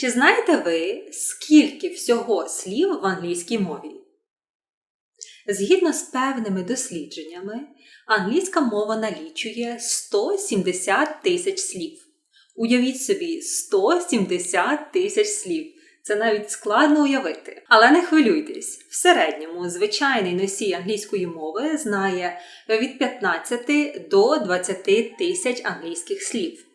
Чи знаєте ви, скільки всього слів в англійській мові? Згідно з певними дослідженнями, англійська мова налічує 170 тисяч слів. Уявіть собі, 170 тисяч слів. Це навіть складно уявити. Але не хвилюйтесь, в середньому звичайний носій англійської мови знає від 15 до 20 тисяч англійських слів.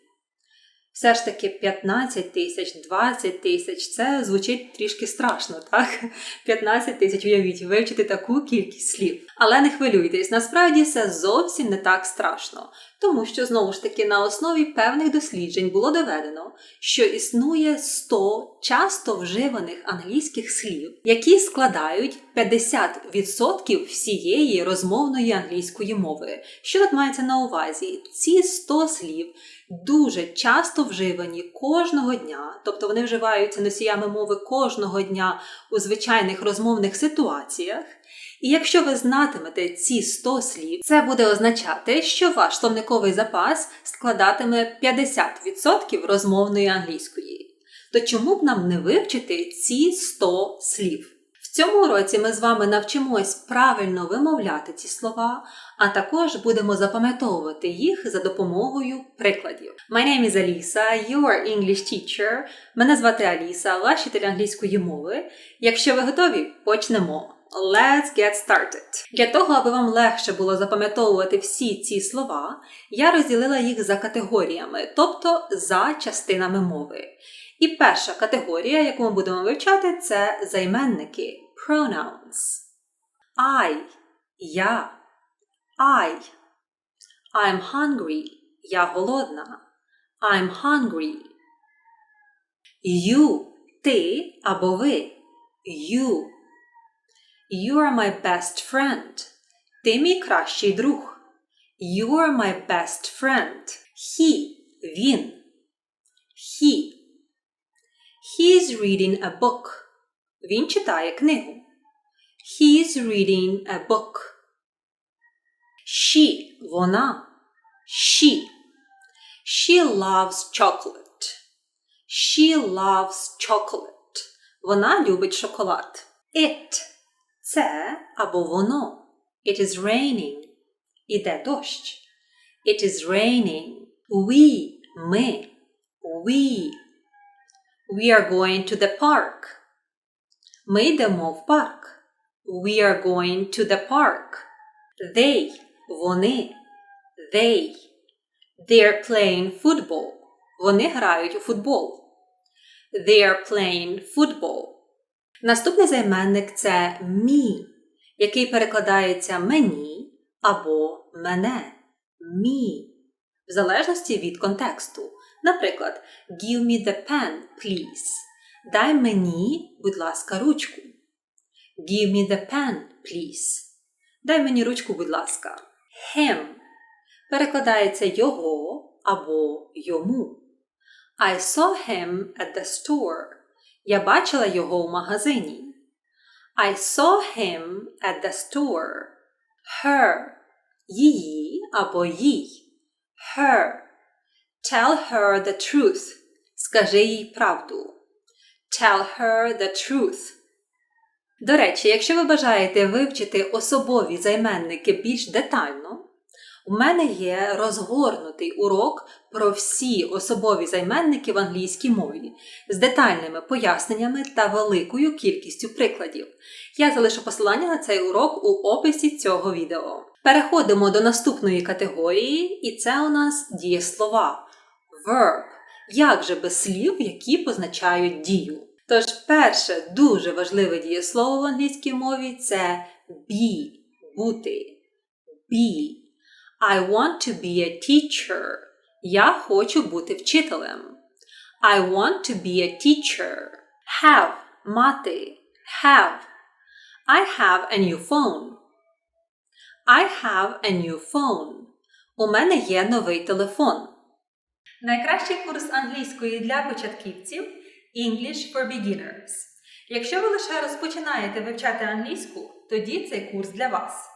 Все ж таки 15 тисяч, 20 тисяч це звучить трішки страшно, так? 15 тисяч, уявіть, вивчити таку кількість слів. Але не хвилюйтесь, насправді це зовсім не так страшно, тому що знову ж таки на основі певних досліджень було доведено, що існує 100 часто вживаних англійських слів, які складають 50% всієї розмовної англійської мови. Що тут мається на увазі? Ці 100 слів дуже часто вживані кожного дня, тобто вони вживаються носіями мови кожного дня у звичайних розмовних ситуаціях. І якщо ви знатимете ці 100 слів, це буде означати, що ваш словниковий запас складатиме 50% розмовної англійської. То чому б нам не вивчити ці 100 слів? В цьому році ми з вами навчимось правильно вимовляти ці слова, а також будемо запам'ятовувати їх за допомогою прикладів. My name is Alisa, your English teacher. Мене звати Аліса, вчитель англійської мови. Якщо ви готові, почнемо. Let's get started. Для того, аби вам легше було запам'ятовувати всі ці слова, я розділила їх за категоріями, тобто за частинами мови. І перша категорія, яку ми будемо вивчати, це займенники pronouns. I я. I. I'm hungry. Я голодна. I'm hungry. You ти або ви. You. You are my best friend. Ти мій кращий друг. You are my best friend. He він. He. He's reading a book. Він читає книгу. He's reading a book. She вона. She. She loves chocolate. She loves chocolate. Вона любить шоколад. It це або воно. It is raining. Іде дощ. It is raining. We ми. We. We are going to the park. Ми йдемо в парк. We are going to the park. They вони. They. They're playing football. Вони грають у футбол. They are playing football. Наступний займенник це мі, який перекладається мені або мене. Мі. В залежності від контексту. Наприклад, Give me the pen, please. Дай мені, будь ласка, ручку. Give me the pen, please. Дай мені ручку, будь ласка. Him перекладається його або йому. I saw him at the store. Я бачила його у магазині. I saw him at the store. Her її або їй. Her. Tell her the truth. Скажи їй правду. Tell her the truth. До речі, якщо ви бажаєте вивчити особові займенники більш детально, у мене є розгорнутий урок про всі особові займенники в англійській мові з детальними поясненнями та великою кількістю прикладів. Я залишу посилання на цей урок у описі цього відео. Переходимо до наступної категорії, і це у нас дієслова. Verb. Як же без слів, які позначають дію? Тож, перше дуже важливе дієслово в англійській мові це be, бути. Be. I want to be a teacher. Я хочу бути вчителем. I want to be a teacher. Have мати. Have. I have a new phone. I have a new phone. У мене є новий телефон. Найкращий курс англійської для початківців English for Beginners. Якщо ви лише розпочинаєте вивчати англійську, тоді цей курс для вас.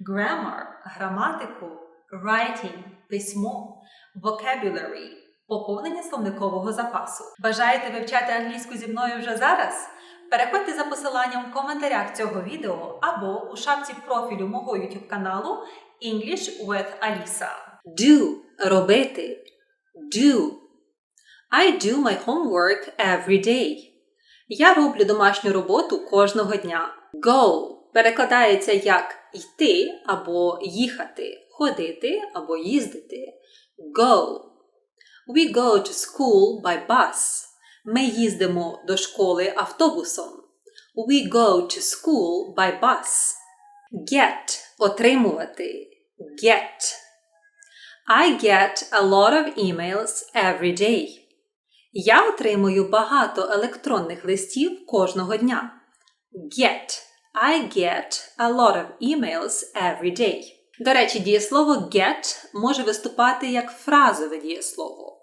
grammar – граматику, writing – письмо, vocabulary – поповнення словникового запасу. Бажаєте вивчати англійську зі мною вже зараз? Переходьте за посиланням в коментарях цього відео або у шапці профілю мого YouTube каналу English with Alisa. Do – робити. Do. I do my homework every day. Я роблю домашню роботу кожного дня. Go перекладається як йти або їхати, ходити або їздити. Go. We go to school by bus. Ми їздимо до школи автобусом. We go to school by bus. Get отримувати. Get. I get a lot of emails every day. Я отримую багато електронних листів кожного дня. Get. I get a lot of emails every day. До речі, дієслово get може виступати як фразове дієслово.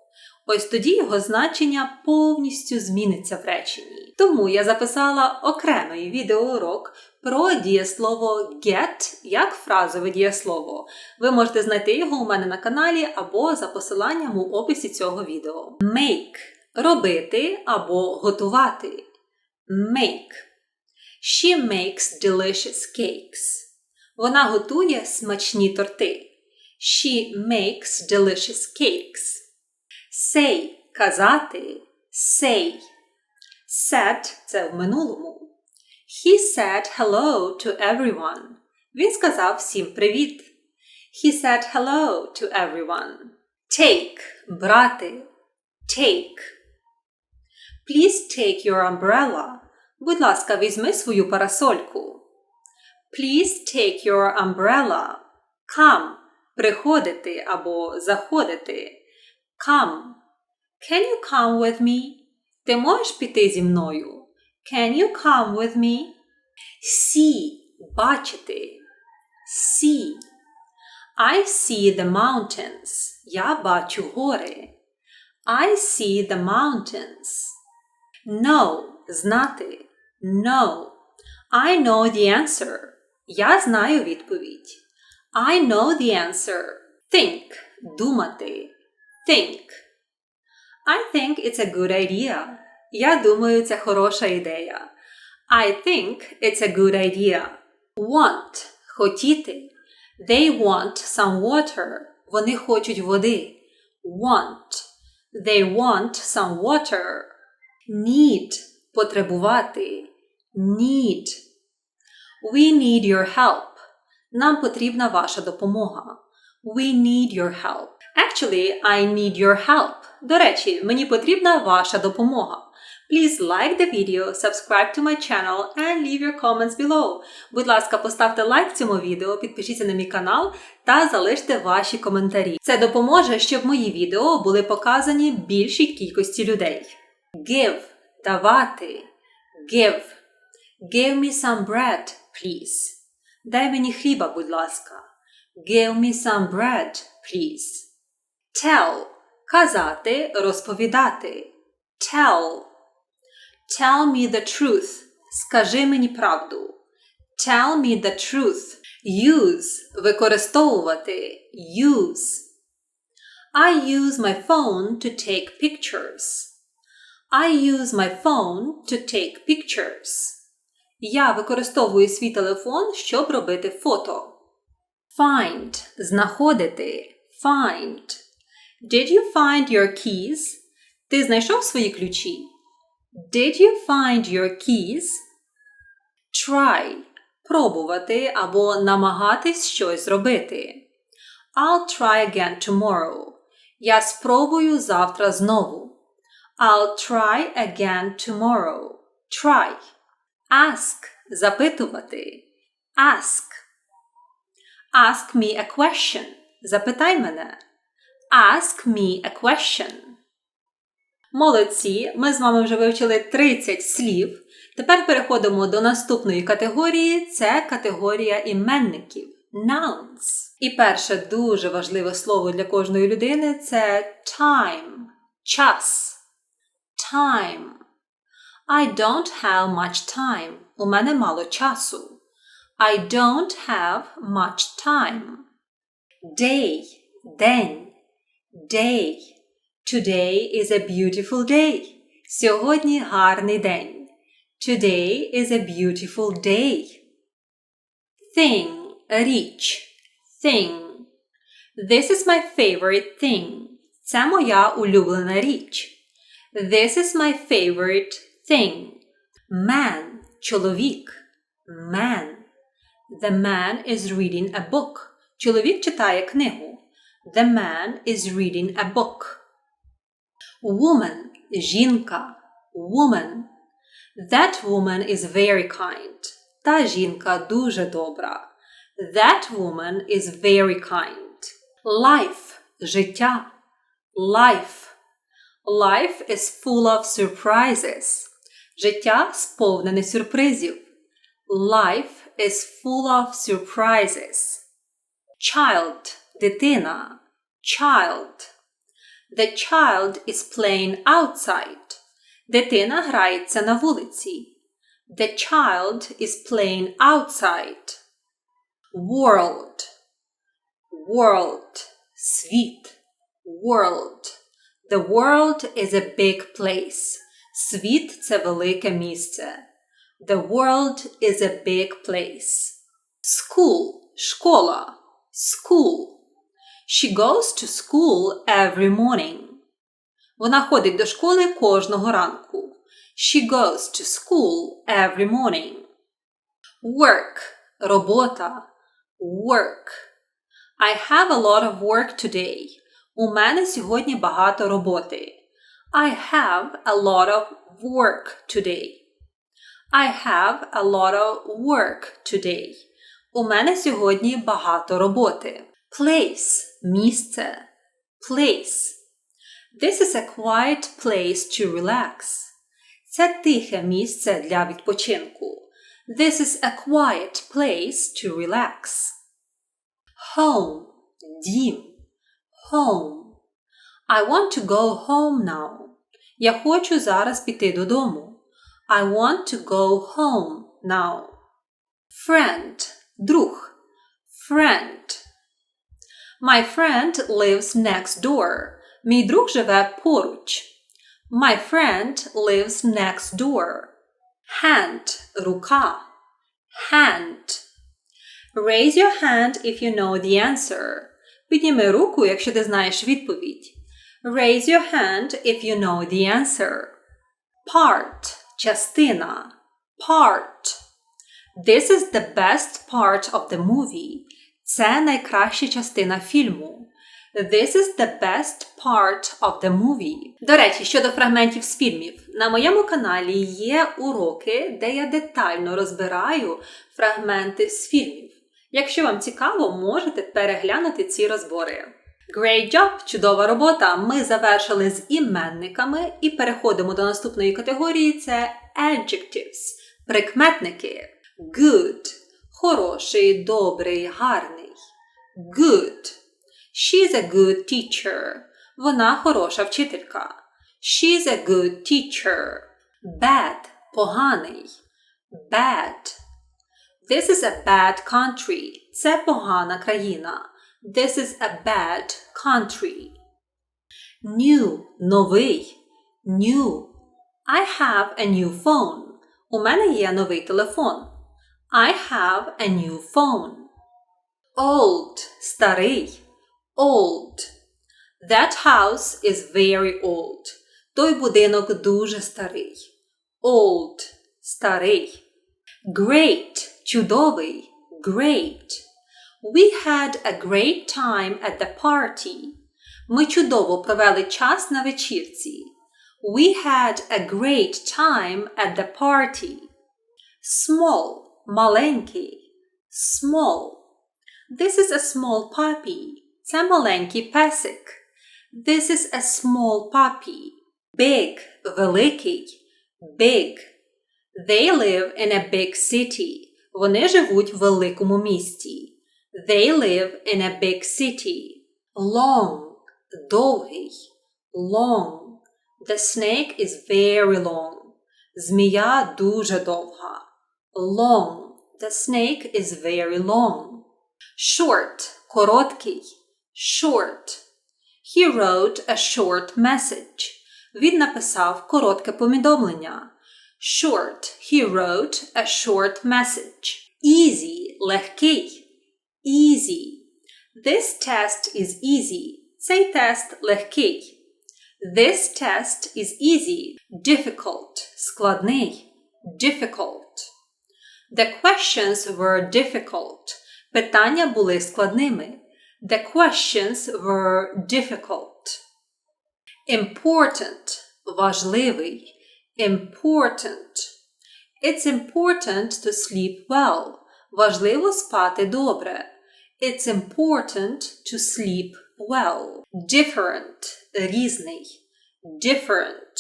Ось тоді його значення повністю зміниться в реченні. Тому я записала окремий відеоурок про дієслово get як фразове дієслово. Ви можете знайти його у мене на каналі або за посиланням у описі цього відео. Make робити або готувати. Make. She makes delicious cakes. Вона готує смачні торти. She makes delicious cakes. Say казати. Say. Said – це в минулому. He said hello to everyone. Він сказав всім привіт. He said hello to everyone. Take брати. Take. Please take your umbrella. Будь ласка, візьми свою парасольку. Please take your umbrella. Come приходити або заходити. Come. Can you come with me? Ти можеш піти зі мною? Can you come with me? See бачити. See. I see the mountains. Я бачу гори. I see the mountains. Know знати. Know. I know the answer. Я знаю відповідь. I know the answer. Think думати. Think. I think it's a good idea. Я думаю, це хороша ідея. I think it's a good idea. Want хотіти. They want some water. Вони хочуть води. Want. They want some water. Need потребувати. Need. We need your help. Нам потрібна ваша допомога. We need your help. Actually, I need your help. До речі, мені потрібна ваша допомога. Please like the video, subscribe to my channel and leave your comments below. Будь ласка, поставте лайк цьому відео, підпишіться на мій канал та залиште ваші коментарі. Це допоможе, щоб мої відео були показані більшій кількості людей. Give – давати. Give. Give me some bread, please. Дай мені хліба, будь ласка. Give me some bread, please. Tell – казати, розповідати. Tell. Tell me the truth. Скажи мені правду. Tell me the truth. Use – використовувати. Use. I use my phone to take pictures. I use my phone to take pictures. Я використовую свій телефон, щоб робити фото. Find – знаходити. Find. Did you find your keys? Ти знайшов свої ключі? Did you find your keys? Try – пробувати або намагатись щось зробити. I'll try again tomorrow. Я спробую завтра знову. I'll try again tomorrow. Try. Ask – запитувати. Ask. Ask me a question. Запитай мене. Ask me a question. Молодці, ми з вами вже вивчили 30 слів. Тепер переходимо до наступної категорії. Це категорія іменників. Nouns. І перше дуже важливе слово для кожної людини це time. Час. Time. I don't have much time. У мене мало часу. I don't have much time. Day. День. Day. Today is a beautiful day. Сьогодні гарний день. Today is a beautiful day. Thing. Річ. Thing. This is my favorite thing. Це моя улюблена річ. This is my favorite thing. Man. Чоловік. Man. The man is reading a book. Чоловік читає книгу. The man is reading a book. Woman – жінка. Woman. That woman is very kind. Та жінка дуже добра. That woman is very kind. Life – життя. Life. Life is full of surprises. Життя сповнене сюрпризів. Life is full of surprises. Child – дитина. Child. The child is playing outside. Дитина грається на вулиці. The child is playing outside. World. World. Світ. World. The world is a big place. Світ це велике місце. The world is a big place. School. Школа. School. She goes to school every morning. Вона ходить до школи кожного ранку. She goes to school every morning. Work. Робота. Work. I have a lot of work today. У мене сьогодні багато роботи. I have a lot of work today. I have a lot of work today. У мене сьогодні багато роботи. Place – місце. Place. This is a quiet place to relax. Це тихе місце для відпочинку. This is a quiet place to relax. Home – дім. Home. I want to go home now. Я хочу зараз піти додому. I want to go home now. Friend – друг. Friend. My friend lives next door. Мій друг живе поруч. My friend lives next door. Hand – рука. Hand. Raise your hand if you know the answer. Підніми руку, якщо ти знаєш відповідь. Raise your hand if you know the answer. Part – частина. Part. This is the best part of the movie. Це найкраща частина фільму. This is the best part of the movie. До речі, щодо фрагментів з фільмів, на моєму каналі є уроки, де я детально розбираю фрагменти з фільмів. Якщо вам цікаво, можете переглянути ці розбори. Great job! Чудова робота! Ми завершили з іменниками і переходимо до наступної категорії: це adjectives – прикметники. Good – хороший, добрий, гарний. Good. She's a good teacher. Вона хороша вчителька. She's a good teacher. Bad – поганий. Bad. This is a bad country. Це погана країна. This is a bad country. New – новий. New. I have a new phone. У мене є новий телефон. I have a new phone. Old – старий. Old. That house is very old. Той будинок дуже старий. Old – старий. Great – чудовий. Great. We had a great time at the party. Ми чудово провели час на вечірці. We had a great time at the party. Small – маленький. Small. This is a small puppy. Це маленький песик. This is a small puppy. Big – великий. Big. They live in a big city. Вони живуть в великому місті. They live in a big city. Long – довгий. Long. The snake is very long. Змія дуже довга. Long. The snake is very long. Short – короткий. Short. He wrote a short message. Він написав коротке повідомлення. Short. He wrote a short message. Easy – легкий. Easy. This test is easy. Цей тест легкий. This test is easy. Difficult – складний. Difficult. The questions were difficult. Питання були складними. The questions were difficult. Important – важливий. Important. It's important to sleep well. Важливо спати добре. It's important to sleep well. Different – різний. Different.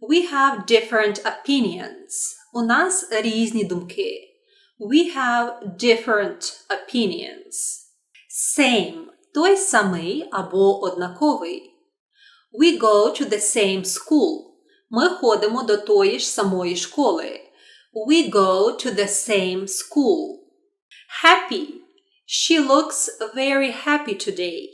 We have different opinions. У нас різні думки. We have different opinions. Same – той самий або однаковий. We go to the same school. Ми ходимо до тої ж самої школи. We go to the same school. Happy. She looks very happy today.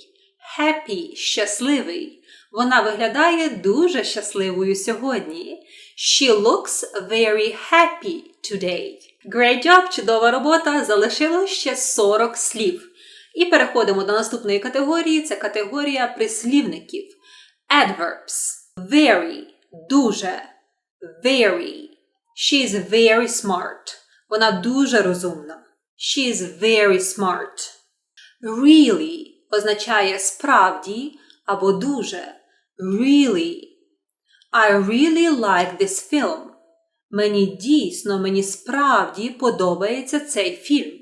Happy – щасливий. Вона виглядає дуже щасливою сьогодні. She looks very happy today. Great job! Чудова робота! Залишилось ще 40 слів. І переходимо до наступної категорії. Це категорія прислівників. Adverbs. Very – дуже. Very. She is very smart. Вона дуже розумна. She is very smart. Really означає справді або дуже. Really. I really like this film. Мені дійсно, мені справді подобається цей фільм.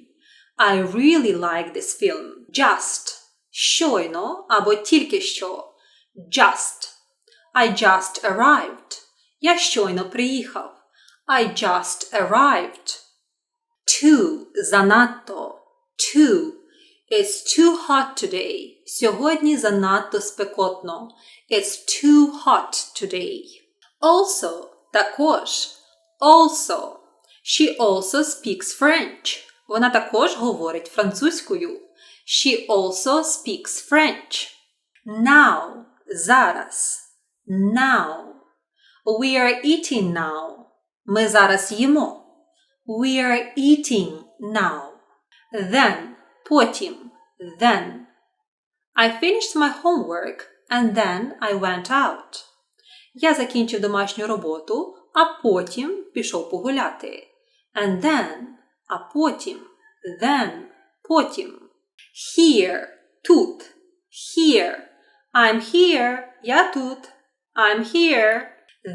I really like this film. Just. Щойно або тільки що. Just. I just arrived. Я щойно приїхав. I just arrived. Too. Занадто. Too. It's too hot today. Сьогодні занадто спекотно. It's too hot today. Also. Також. Also. She also speaks French. Вона також говорить французькою. She also speaks French. Now. Зараз. Now. We are eating now. Ми зараз їмо. We are eating now. Then. Потім. Then. I finished my homework and then I went out. Я закінчив домашню роботу, а потім пішов погуляти. And then. А потім. Then. Потім. Here. Тут. Here. I'm here. Я тут. I'm here.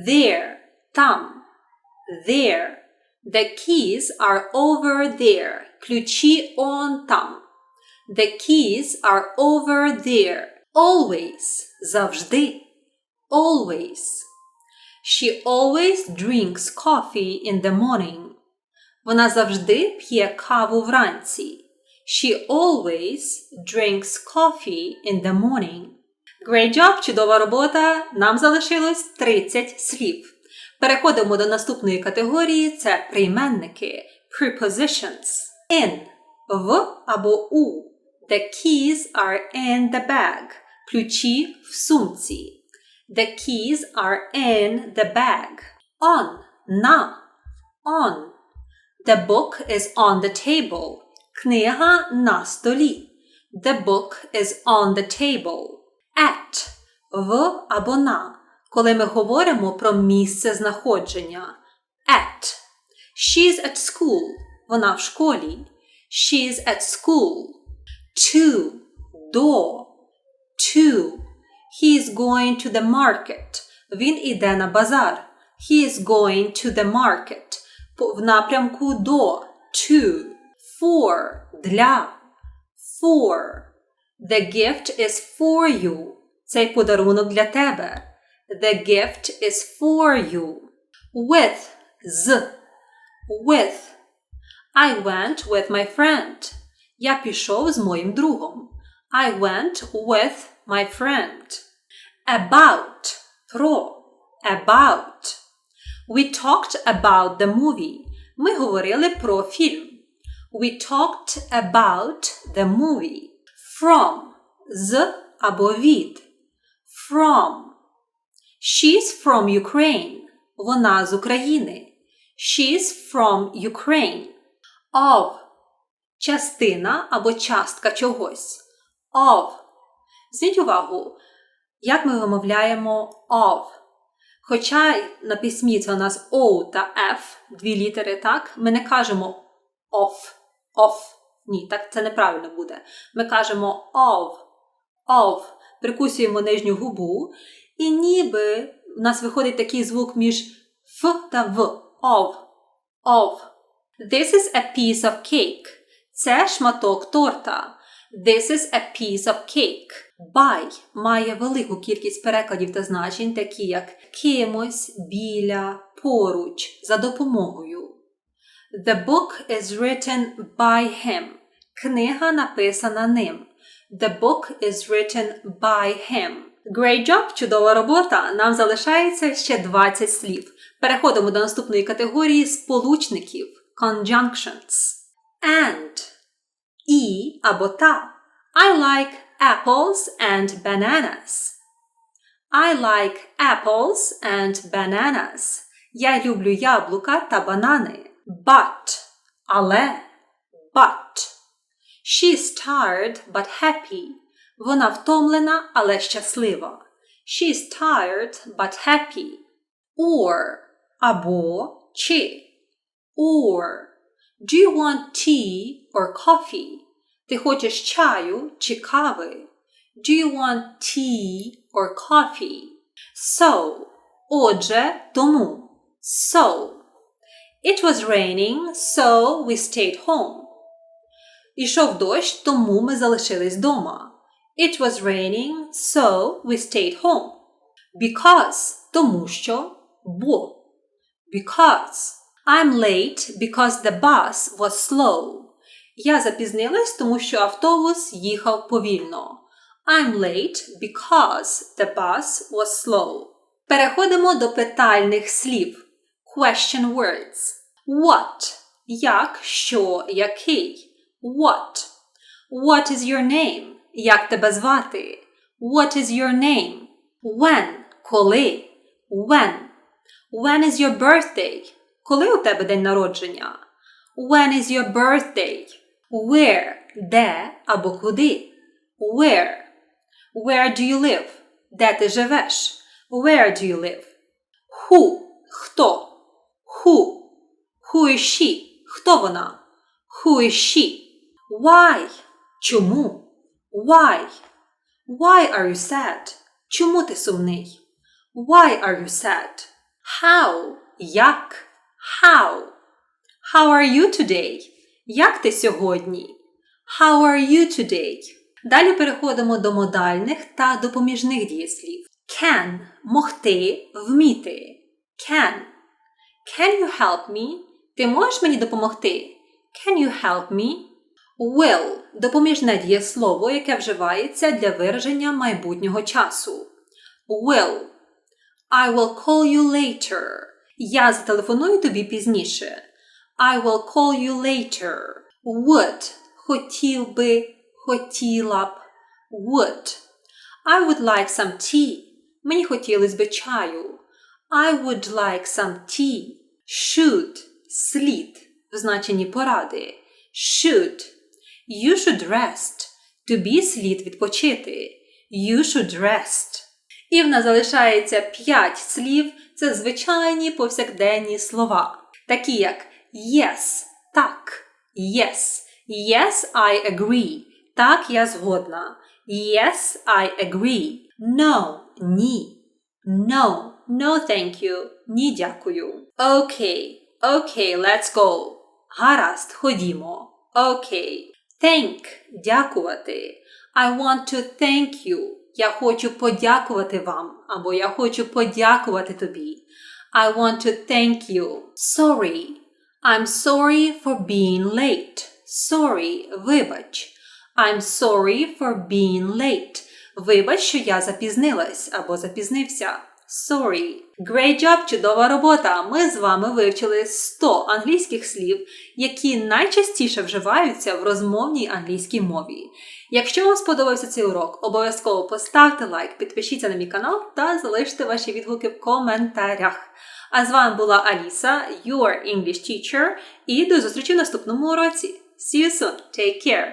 There. Там. There. The keys are over there. Ключі он там. The keys are over there. Always. Завжди. Always. She always drinks coffee in the morning. Вона завжди п'є каву вранці. She always drinks coffee in the morning. Great job! Чудова робота! Нам залишилось 30 слів. Переходимо до наступної категорії це прийменники prepositions. In в або у. The keys are in the bag. Ключі в сумці. The keys are in the bag. On на on. The book is on the table. Книга на столі. The book is on the table. At в або на. Коли ми говоримо про місце знаходження. At. She's at school. Вона в школі. She's at school. To. До. To. He is going to the market. Він іде на базар. He is going to the market. В напрямку до. To. For. Для. For. The gift is for you. Цей подарунок для тебе. The gift is for you. With. З. With. I went with my friend. Я пішов з моїм другом. I went with my friend. About. Про. About. We talked about the movie. Ми говорили про фільм. We talked about the movie. From. З або від. From. She's from Ukraine. Вона з України. She's from Ukraine. Of. Частина або частка чогось. Of. Зверніть увагу, як ми вимовляємо of. Хоча на письмі це у нас O та F, дві літери, так, ми не кажемо of, of. Ні, так це неправильно буде. Ми кажемо of, of, прикусуємо нижню губу, і ніби в нас виходить такий звук між Ф та В. Of, of. This is a piece of cake. Це шматок торта. This is a piece of cake. By має велику кількість перекладів та значень, такі як кимось, біля, поруч, за допомогою. The book is written by him. Книга написана ним. The book is written by him. Great job! Чудова робота! Нам залишається ще 20 слів. Переходимо до наступної категорії сполучників conjunctions. And і або та. I like apples and bananas. I like apples and bananas. Я люблю яблука та банани. But. Але. But. She's tired but happy. Вона втомлена, але щаслива. She's tired but happy. Or. Або чи. Or. Do you want tea or coffee? Ти хочеш чаю чи кави? Do you want tea or coffee? So. Отже, тому. So. It was raining, so we stayed home. Ішов дощ, тому ми залишились вдома. It was raining, so we stayed home. Because тому що бо. Because I'm late because the bus was slow. Я запізнилась, тому що автобус їхав повільно. I'm late because the bus was slow. Переходимо до питальних слів. Question words. What? Як, що, який? What? What is your name? Як тебе звати? What is your name? When? Коли? When? When is your birthday? Коли у тебе день народження? When is your birthday? Where? Де або куди? Where? Where do you live? Де ти живеш? Where do you live? Who? Хто? Who? Who is she? Хто вона? Who is she? Why? Чому? Why? Why are you sad? Чому ти сумний? Why are you sad? How? Як? How? How are you today? Як ти сьогодні? How are you today? Далі переходимо до модальних та допоміжних дієслів. Can – могти, вміти. Can. Can you help me? Ти можеш мені допомогти? Can you help me? Will – допоміжне дієслово, яке вживається для вираження майбутнього часу. Will. I will call you later. Я зателефоную тобі пізніше. I will call you later. Would – хотів би, хотіла б. Would. I would like some tea. Мені хотілося би чаю. I would like some tea. Should – слід в значенні поради. Should. You should rest. Тобі слід відпочити. You should rest. І в нас залишається п'ять слів. Це звичайні повсякденні слова. Такі як yes, так, yes, yes, I agree. Так, я згодна. Yes, I agree. No, ні. No, no thank you. Ні, дякую. Okay, okay, let's go. Гаразд, ходімо. Okay. Thank – дякувати. I want to thank you. Я хочу подякувати вам. Або я хочу подякувати тобі. I want to thank you. Sorry. I'm sorry for being late. Sorry – вибач. I'm sorry for being late. Вибач, що я запізнилась або запізнився. Sorry. Great job, чудова робота! Ми з вами вивчили 100 англійських слів, які найчастіше вживаються в розмовній англійській мові. Якщо вам сподобався цей урок, обов'язково поставте лайк, підпишіться на мій канал та залиште ваші відгуки в коментарях. А з вами була Аліса, your English teacher, і до зустрічі в наступному уроці. See you soon. Take care.